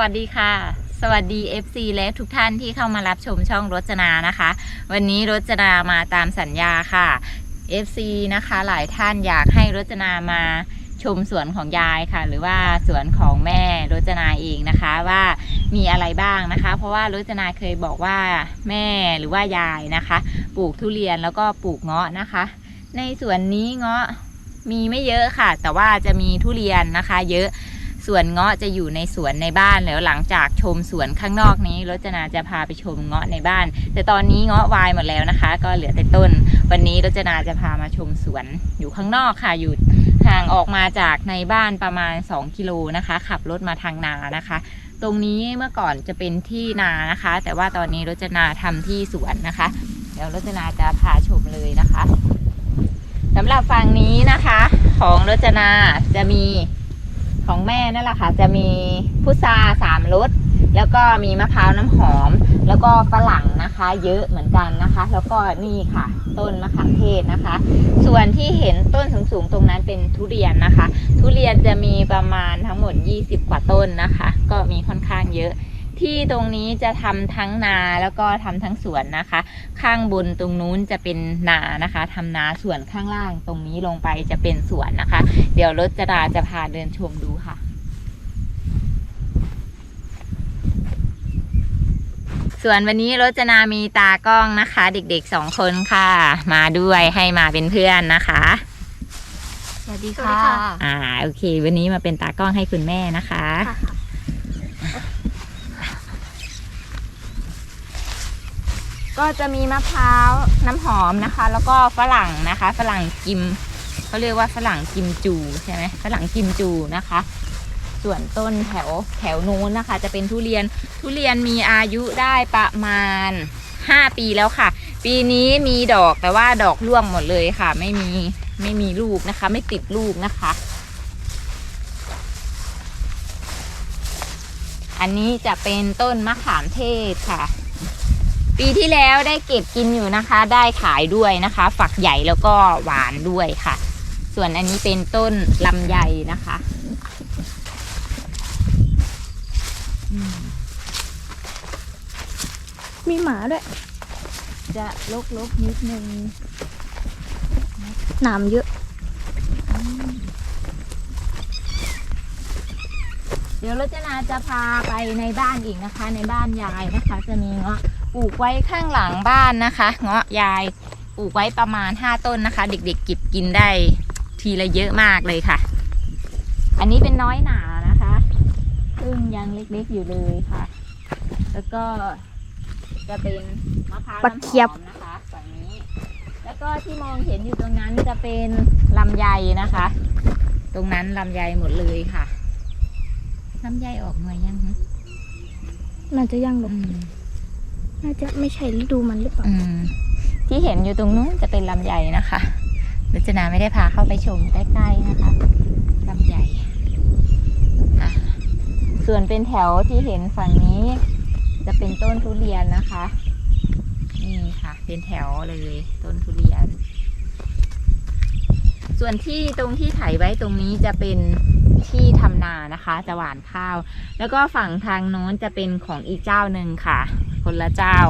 วัสดีค่ะ สวัสดี FC และทุกท่านที่เข้ามารับชมช่องรจนานะคะ วันนี้รจนามาตามสัญญาค่ะ FC นะคะ หลายท่านอยากให้รจนามาชมสวนของยายค่ะ หรือว่าสวนของแม่รจนาเองนะคะว่ามีอะไรบ้างนะคะ เพราะว่ารจนาเคยบอกว่าแม่หรือว่ายายนะคะ ปลูกทุเรียนแล้วก็ปลูกเงาะนะคะ ในสวนนี้เงาะมีไม่เยอะค่ะ แต่ว่าจะมีทุเรียนนะคะ เยอะ ส่วนเงาะจะอยู่ในสวนในบ้านแล้วหลังจากชมสวนข้างนอกนี้รจนาจะพาไปชมเงาะในบ้าน แต่ตอนนี้เงาะวายหมดแล้วนะคะ ก็เหลือแต่ต้น วันนี้รจนาจะพามาชมสวนอยู่ข้างนอกค่ะอยู่ห่างออกมาจากในบ้านประมาณ 2 กิโลนะคะ ขับรถมาทางนานะคะ ตรงนี้เมื่อก่อนจะเป็นที่นานะคะ แต่ว่าตอนนี้รจนาทำที่สวนนะคะ เดี๋ยวรจนาจะพาชมเลยนะคะสำหรับฝั่งนี้นะคะ ของรจนาจะมี ของแม่นั่นแหละค่ะ จะมีพุทราสามรสแล้วก็มีมะพร้าวน้ำหอม แล้วก็ฝรั่งนะคะ เยอะเหมือนกันนะคะ แล้วก็นี่ค่ะ ต้นมะขามเทศนะคะ ส่วนที่เห็นต้นสูงๆตรงนั้นเป็นทุเรียนนะคะ ทุเรียนจะมีประมาณทั้งหมด 20 กว่าต้นนะคะ ก็มีค่อนข้างเยอะ ที่ตรงนี้จะทำทั้งนาแล้วก็ทำทั้งสวนนะคะ ข้างบนตรงนู้นจะเป็นนานะคะทำนาส่วนข้างล่างตรงนี้ลงไปจะเป็นสวนนะคะ เดี๋ยวรถจราจะพาเดินชมดูค่ะ ส่วนวันนี้รจนามีตากล้องนะคะ เด็กๆสองคนค่ะ มาด้วยให้มาเป็นเพื่อนนะคะสวัสดีสวัสดีค่ะค่ะ อ่า โอเค วันนี้มาเป็นตากล้องให้คุณแม่นะคะ ก็จะมีมะพร้าวน้ำหอมนะคะ แล้วก็ฝรั่งนะคะ ฝรั่งกิมเขาเรียกว่าฝรั่งกิมจูใช่ไหมฝรั่งกิมจูนะคะ ส่วนต้นแถวแถวนู้นนะคะ จะเป็นทุเรียนทุเรียนมีอายุได้ประมาณ 5 ปีแล้วค่ะ ปีนี้มีดอกแต่ว่าดอกร่วงหมดเลยค่ะ ไม่มีไม่มีลูกนะคะ ไม่ติดลูกนะคะ อันนี้จะเป็นต้นมะขามเทศค่ะ ปีที่แล้วได้เก็บกินอยู่นะคะ ได้ขายด้วยนะคะ ฝักใหญ่แล้วก็หวานด้วยค่ะ ส่วนอันนี้เป็นต้นลำไยนะคะอืมมีหมาด้วย จะลกๆนิดนึงหนามเยอะ เดี๋ยวรจนาจะพาไปในบ้านอีกนะคะ ในบ้านยายนะคะ จะมีเงาะ ปลูกไว้ข้างหลังบ้านนะคะ เงาะยายปลูกไว้ประมาณ 5 ต้นนะคะ เด็กๆเก็บกินได้ทีละเยอะมากเลยค่ะ อันนี้เป็นน้อยหนานะคะซึ่งยังเล็กๆอยู่เลยค่ะ แล้วก็จะเป็นมะพร้าวปักน้ำหเขียอบมนะคะฝั่งนี้ แล้วก็ที่มองเห็นอยู่ตรงนั้นจะเป็นลำไยนะคะ ตรงนั้นลำไยหมดเลยค่ะลำไยออกหน่วยยังฮะน่าจะยังหรอกอืม น่าจะไม่ใช่ฤดูมันหรือเปล่า อืมที่เห็นอยู่ตรงนู้นจะเป็นลำไยนะคะรัชนาไม่ได้พาเข้าไปชมใกล้ๆนะคะลำไยอะส่วนเป็นแถวที่เห็นฝั่งนี้ จะเป็นต้นทุเรียนนะคะ นี่ค่ะ เป็นแถวเลยต้นทุเรียน ส่วนที่ตรงที่ไถไว้ตรงนี้จะเป็นที่ทำนานะคะ จะหว่านข้าว แล้วก็ฝั่งทางโน้นจะเป็นของอีกเจ้าหนึ่งค่ะ คนละเจ้า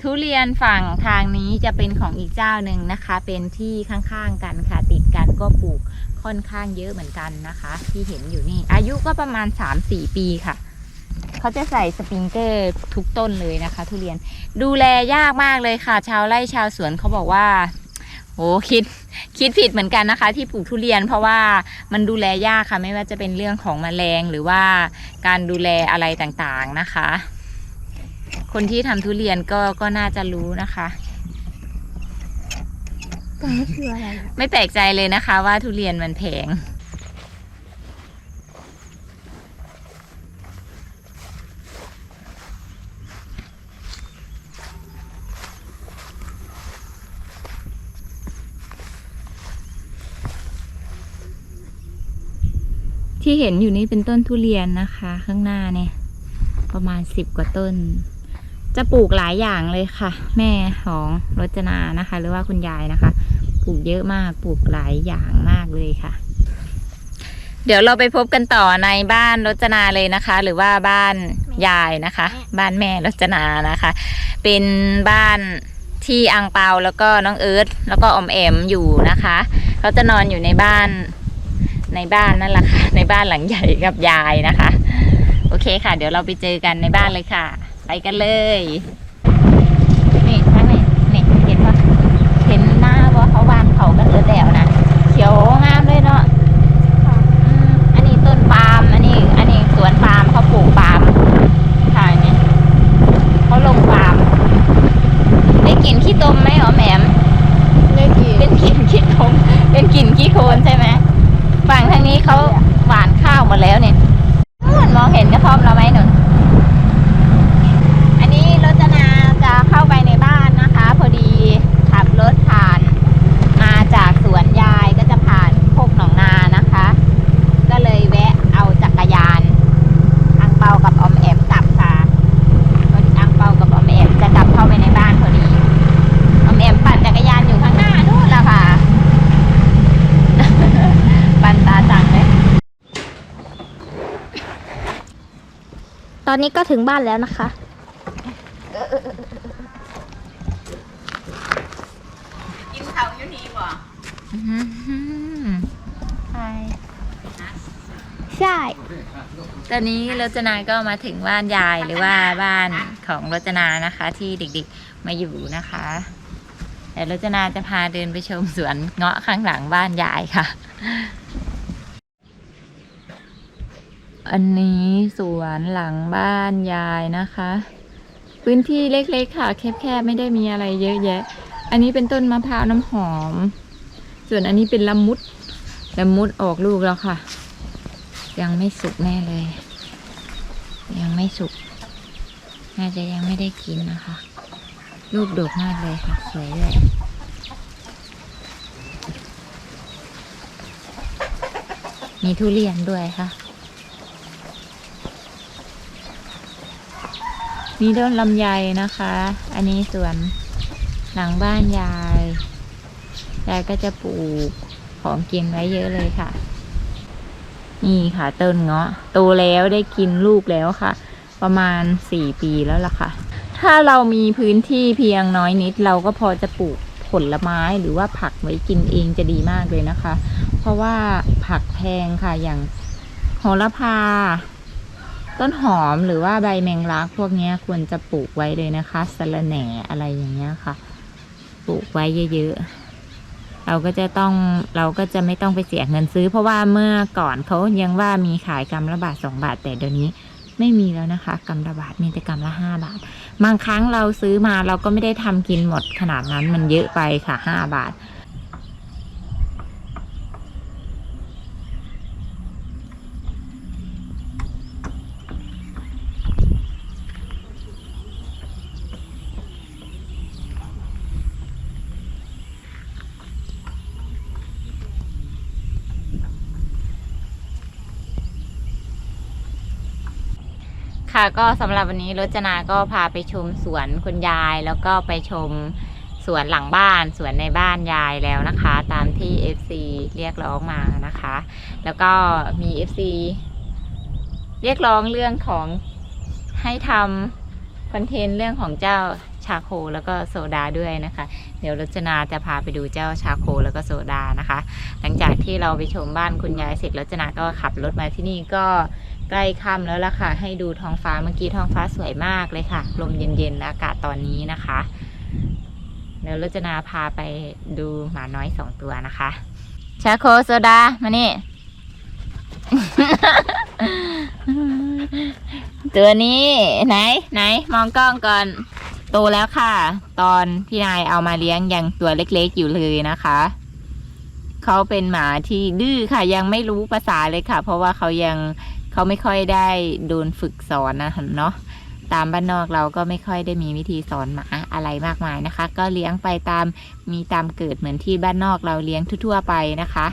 ทุเรียนฝั่งทางนี้จะเป็นของอีกเจ้าหนึ่งนะคะ เป็นที่ข้างๆกันค่ะติดกันก็ปลูกค่อนข้างเยอะเหมือนกันนะคะ ที่เห็นอยู่นี่ อายุก็ประมาณ 3-4 ปีค่ะเขาจะใส่สปริงเกอร์ทุกต้นเลยนะคะ ทุเรียนดูแลยากมากเลยค่ะ ชาวไร่ชาวสวนเขาบอกว่า โหคิดคิดผิดเหมือนกันนะคะ ที่ปลูกทุเรียนเพราะว่ามันดูแลยากค่ะ ไม่ว่าจะเป็นเรื่องของแมลงหรือว่าการดูแลอะไรต่างๆนะคะ คนที่ทำทุเรียนก็ก็น่าจะรู้นะคะตรงนี้คืออะไรอะไม่แปลกใจเลยนะคะว่าทุเรียนมันแพง ที่เห็นอยู่นี่เป็นต้นทุเรียนนะคะ ข้างหน้าเนี่ย ประมาณสิบกว่าต้น จะปลูกหลายอย่างเลยค่ะ แม่ของรจนานะคะ หรือว่าคุณยายนะคะ ปลูกเยอะมากปลูกหลายอย่างมากเลยค่ะ เดี๋ยวเราไปพบกันต่อในบ้านรจนาเลยนะคะ หรือว่าบ้านยายนะคะ บ้านแม่รจนานะคะ เป็นบ้านที่อังเปาแล้วก็น้องเอิร์ธแล้วก็อมแอมอยู่นะคะเขาจะนอนอยู่ในบ้าน ในบ้านนั่นแหละค่ะ ในบ้านหลังใหญ่กับยายนะคะ โอเคค่ะ เดี๋ยวเราไปเจอกันในบ้านเลยค่ะ ไปกันเลย นี่ทางนี้นี่เห็นปะเห็นหน้าว่าเขาวานเขากันเออแดวนะเขียวงามเลยเนาะอืมอันนี้ต้นปาล์มอันนี้ อันนี้สวนปาล์มเขาปลูกปาล์มค่ะเนี่ยเขาลงปาล์มได้กลิ่นขี้ตมไหมหรอแหมมได้กี่เป็นกลิ่นขี้ตมเป็นกลิ่นขี้โคลนใช่ไหม ฝั่งทางนี้เขาหวานข้าวหมดแล้วเนี่ยนู่นมองเห็นกระท่อมเราไหมหนุนอันนี้รจนาจะเข้าไปในบ้านนะคะ พอดีขับรถผ่าน มาจากสวนยายก็จะผ่านโคกหนองนานะคะ ก็เลยแวะเอาจักรยานอังเปากับออมแอมกลับค่ะพอดีอังเปากับออมแอมจะกลับเข้าไปในบ้านพอดีออมแอมปั่นจักรยานอยู่ข้างหน้านู่นแหละค่ะ ปั่นตาจังเลย ต อนนี้ก็ถึงบ้านแล้วนะคะ กินเขาอยู่นี่บ่ใช่ใช่ ตอนนี้รจนาก็มาถึงบ้านยายหรือว่าบ้านของรจนานะคะ ที่เด็กๆมาอยู่นะคะแต่รจนาจะพาเดินไปชมสวนเงาะข้างหลังบ้านยายค่ะ อันนี้สวนหลังบ้านยายนะคะ พื้นที่เล็กๆค่ะ แคบๆไม่ได้มีอะไรเยอะแยะ อันนี้เป็นต้นมะพร้าวน้ำหอม ส่วนอันนี้เป็นละมุดละมุดออกลูกแล้วค่ะ ยังไม่สุกแน่เลย ยังไม่สุก น่าจะยังไม่ได้กินนะคะ ลูกดกมากเลยค่ะ สวยด้วยมีทุเรียนด้วยค่ะ มีต้นลำไยนะคะ อันนี้สวนหลังบ้านยายยายก็จะปลูกของกินไว้เยอะเลยค่ะ นี่ค่ะต้นเงาะโตแล้วได้กินลูกแล้วค่ะ ประมาณสี่ปีแล้วล่ะค่ะ ถ้าเรามีพื้นที่เพียงน้อยนิด เราก็พอจะปลูกผลไม้หรือว่าผักไว้กินเองจะดีมากเลยนะคะ เพราะว่าผักแพงค่ะอย่างโหระพา ต้นหอมหรือว่าใบแมงลักพวกนี้ควรจะปลูกไว้เลยนะคะสะระแหน่อะไรอย่างเงี้ยค่ะ ปลูกไว้เยอะๆเราก็จะต้องเราก็จะไม่ต้องไปเสียเงินซื้อ เพราะว่าเมื่อก่อนเขายังว่ามีขายกำละบาทสองบาท แต่เดี๋ยวนี้ไม่มีแล้วนะคะกำละบาทมีแต่กำละห้าบาท บางครั้งเราซื้อมาเราก็ไม่ได้ทำกินหมดขนาดนั้นมันเยอะไปค่ะห้าบาท ค่ะก็สำหรับวันนี้รจนาก็พาไปชมสวนคุณยาย แล้วก็ไปชมสวนหลังบ้านสวนในบ้านยายแล้วนะคะ ตามที่ FC เรียกร้องมานะคะ แล้วก็มี FC เรียกร้องเรื่องของให้ทำคอนเทนต์เรื่องของเจ้าาโคแล้วก็โซดาด้วยนะคะ เดี๋ยวรจนาจะพาไปดูเจ้าชาโคแล้วก็โซดานะคะ หลังจากที่เราไปชมบ้านคุณยายเสร็จรจนาก็ขับรถมาที่นี่ก็ใกล้ค่ำแล้วล่ะค่ะ ให้ดูท้องฟ้าเมื่อกี้ท้องฟ้าสวยมากเลยค่ะ ลมเย็นๆอากาศตอนนี้นะคะเดี๋ยวรจนาพาไปดูหมาน้อยสองตัวนะคะ ชาโคโซดามานี่ ตัวนี้ไหนไหนมองกล้องก่อน โตแล้วค่ะ ตอนพี่นายเอามาเลี้ยงยังตัวเล็กๆอยู่เลยนะคะ เขาเป็นหมาที่ดื้อค่ะ ยังไม่รู้ภาษาเลยค่ะ เพราะว่าเขายังเขาไม่ค่อยได้โดนฝึกสอนนะเนาะตามบ้านนอกเราก็ไม่ค่อยได้มีวิธีสอนหมาอะไรมากมายนะคะ ก็เลี้ยงไปตามมีตามเกิดเหมือนที่บ้านนอกเราเลี้ยงทั่วๆไปนะคะ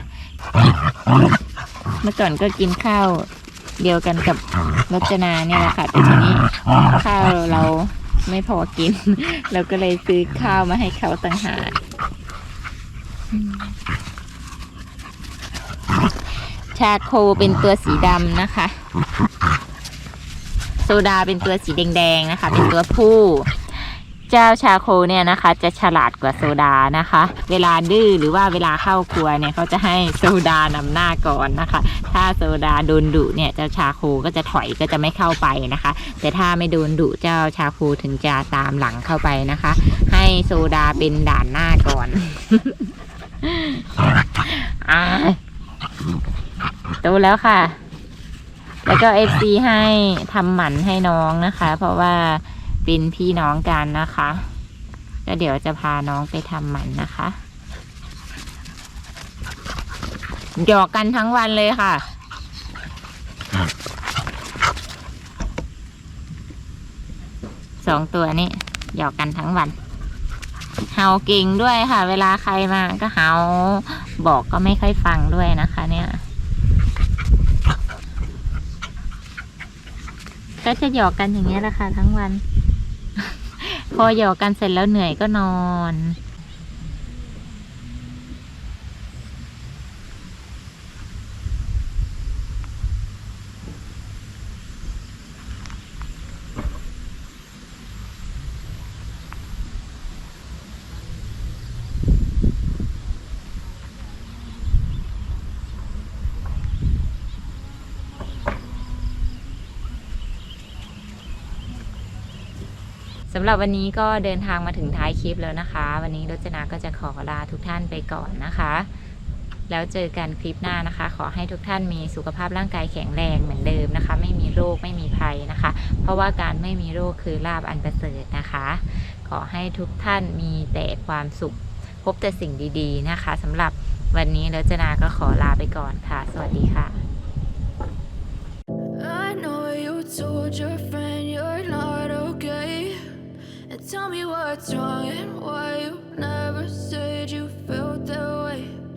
เมื่อก่อนก็กินข้าวเดียวกันกับรจนาเนี่ยแหละค่ะแต่ทีนี้ข้าวเรา ไม่พอกิน เราก็เลยซื้อข้าวมาให้เขาต่างหากชาโคเป็นตัวสีดำนะคะ โซดาเป็นตัวสีแดงๆนะคะ เป็นตัวผู้ เจ้าชาโคเนี่ยนะคะ จะฉลาดกว่าโซดานะคะ เวลาดื้อหรือว่าเวลาเข้าครัวเนี่ยเขาจะให้โซดานำหน้าก่อนนะคะ ถ้าโซดาโดนดุเนี่ยเจ้าชาโคก็จะถอยก็จะไม่เข้าไปนะคะ แต่ถ้าไม่โดนดุเจ้าชาโคถึงจะตามหลังเข้าไปนะคะ ให้โซดาเป็นด่านหน้าก่อนอ่าโตแล้วค่ะ แล้วก็เอฟซีให้ทำหมันให้น้องนะคะ เพราะว่า เป็นพี่น้องกันนะคะก็เดี๋ยวจะพาน้องไปทำหมันนะคะหยอกกันทั้งวันเลยค่ะ สองตัวนี้หยอกกันทั้งวัน เห่าเก่งด้วยค่ะ เวลาใครมาก็เห่าบอกก็ไม่ค่อยฟังด้วยนะคะ เนี่ย ก็จะหยอกกันอย่างเงี้ยแหละค่ะทั้งวัน พอหยอกกันเสร็จแล้วเหนื่อยก็นอนำหรับวันนี้ก็เดินทางมาถึงท้ายคลิปแล้วนะคะ วันนี้รจนาก็จะขอลาทุกท่านไปก่อนนะคะ แล้วเจอกันคลิปหน้านะคะ ขอให้ทุกท่านมีสุขภาพร่างกายแข็งแรงเหมือนเดิมนะคะ ไม่มีโรคไม่มีภัยนะคะ เพราะว่าการไม่มีโรคคือลาบอันประเสริฐนะคะ ขอให้ทุกท่านมีแต่ความสุข พบแต่สิ่งดีๆนะคะสำหรับวันนี้รจนาก็ขอลาไปก่อนค่ะ สวัสดีค่ะ I know you told your friend tell me what's wrong and why you never said you felt that way.